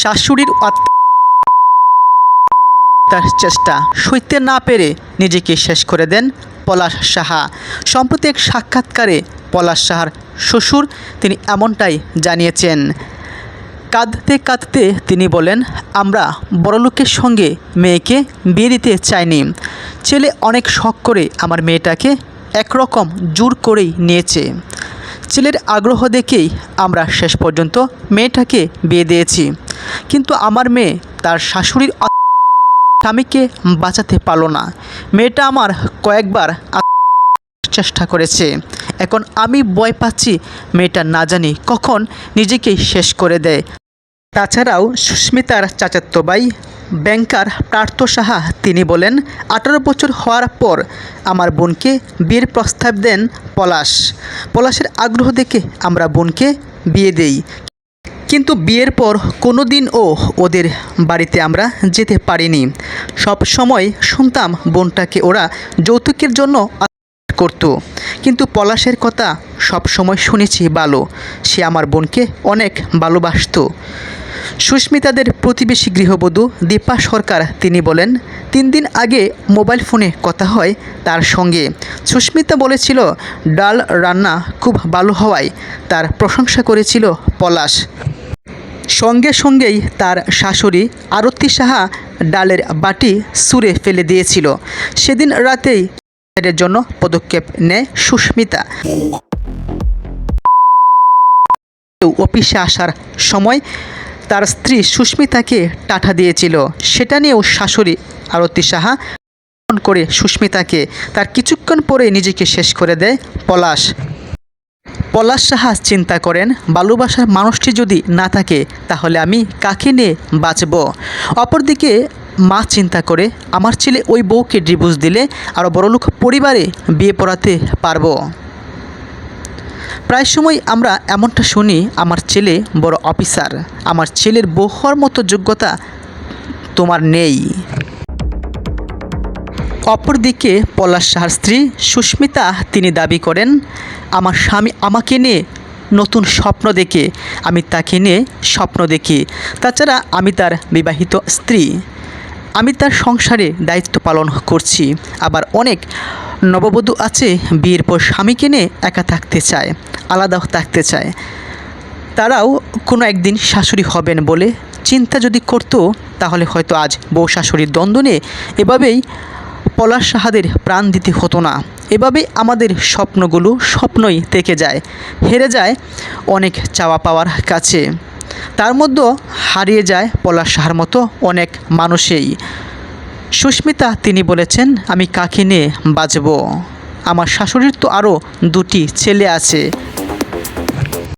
শাশুড়ির তার চেষ্টা সইতে না পেরে নিজেকে শেষ করে দেন পলাশ সাহা। সম্প্রতি এক সাক্ষাৎকারে পলাশ সাহার শ্বশুর তিনি এমনটাই জানিয়েছেন। কাঁদতে কাঁদতে তিনি বলেন, আমরা বড়লোকের সঙ্গে মেয়েকে বিয়ে দিতে চাইনি। ছেলে অনেক শখ করে আমার মেয়েটাকে একরকম জোর করেই নিয়েছে। ছেলের আগ্রহ দেখেই আমরা শেষ পর্যন্ত মেয়েটাকে বিয়ে দিয়েছি। কিন্তু আমার মেয়ে তার শাশুড়ির স্বামীকে বাঁচাতে পারল না। মেয়েটা আমার কয়েকবার চেষ্টা করেছে। এখন আমি ভয় পাচ্ছি মেয়েটা না জানি কখন নিজেকেই শেষ করে দেয়। তাছাড়াও সুস্মিতার চাচাতো ভাই ব্যাংকার প্রার্থ সাহা তিনি বলেন, আঠারো বছর হওয়ার পর আমার বোনকে বিয়ের প্রস্তাব দেন পলাশ। পলাশের আগ্রহ দেখে আমরা বোনকে বিয়ে দেই। কিন্তু বিয়ের পর কোনো দিনও ওদের বাড়িতে আমরা যেতে পারিনি। সব সময় শুনতাম বোনটাকে ওরা যৌতুকের জন্য করত। কিন্তু পলাশের কথা সব সময় শুনেছি ভালো সে আমার বোনকে অনেক ভালোবাসতো। সুস্মিতাদের প্রতিবেশী গৃহবধূ দীপা সরকার তিনি বলেন, তিন দিন আগে মোবাইল ফোনে কথা হয় তার সঙ্গে। সুস্মিতা বলেছিল, ডাল রান্না খুব ভালো হওয়ায়। তার প্রশংসা করেছিল পলাশ। সঙ্গে সঙ্গেই তার শাশুড়ি আরতি সাহা ডালের বাটি সুরে ফেলে দিয়েছিল। সেদিন রাতেই এর জন্য পদক্ষেপ নেয় সুস্মিতা। অফিসে আসার সময় তার স্ত্রী সুস্মিতাকে টাটা দিয়েছিল। সেটা নিয়েও শাশুড়ি আরতি সাহা করে সুস্মিতাকে। তার কিছুক্ষণ পরে নিজেকে শেষ করে দেয় পলাশ। পলাশ সাহা চিন্তা করেন ভালোবাসার মানুষটি যদি না থাকে, তাহলে আমি কাকে নিয়ে বাঁচব? অপরদিকে মা চিন্তা করে, আমার ছেলে ওই বউকে ডিভোর্স দিলে আরও বড়লোক পরিবারে বিয়ে পড়াতে পারব। প্রায় সময় আমরা এমনটা শুনি, আমার ছেলে বড় অফিসার, আমার ছেলের বউ হওয়ার মতো যোগ্যতা তোমার নেই। অপরদিকে পলাশ সাহার স্ত্রী সুস্মিতা তিনি দাবি করেন, আমার স্বামী আমাকে নিয়ে নতুন স্বপ্ন দেখে, আমি তাকে নিয়ে স্বপ্ন দেখি। তাছাড়া আমি তার বিবাহিত স্ত্রী। আমি তার সংসারে দায়িত্ব পালন করছি। আবার অনেক নববধূ আছে, বিয়ের পর স্বামীকে নিয়ে একা থাকতে চায় আলাদা থাকতে চায়। তারাও কোনো একদিন শাশুড়ি হবেন বলে চিন্তা যদি করতো, তাহলে হয়তো আজ বউ শাশুড়ির দ্বন্দ্ব নিয়ে এভাবেই পলাশ সাহাদের প্রাণ দিতে হতো না। এভাবে আমাদের স্বপ্নগুলো স্বপ্নই থেকে যায়, হেরে যায় অনেক চাওয়া পাওয়ার কাছে। তার মধ্যেও হারিয়ে যায় পলাশ সাহার মতো অনেক মানুষেই। সুস্মিতা তিনি বলেছেন, আমি কাকে নিয়ে বাঁচব আমার শাশুড়ির তো আরও দুটি ছেলে আছে।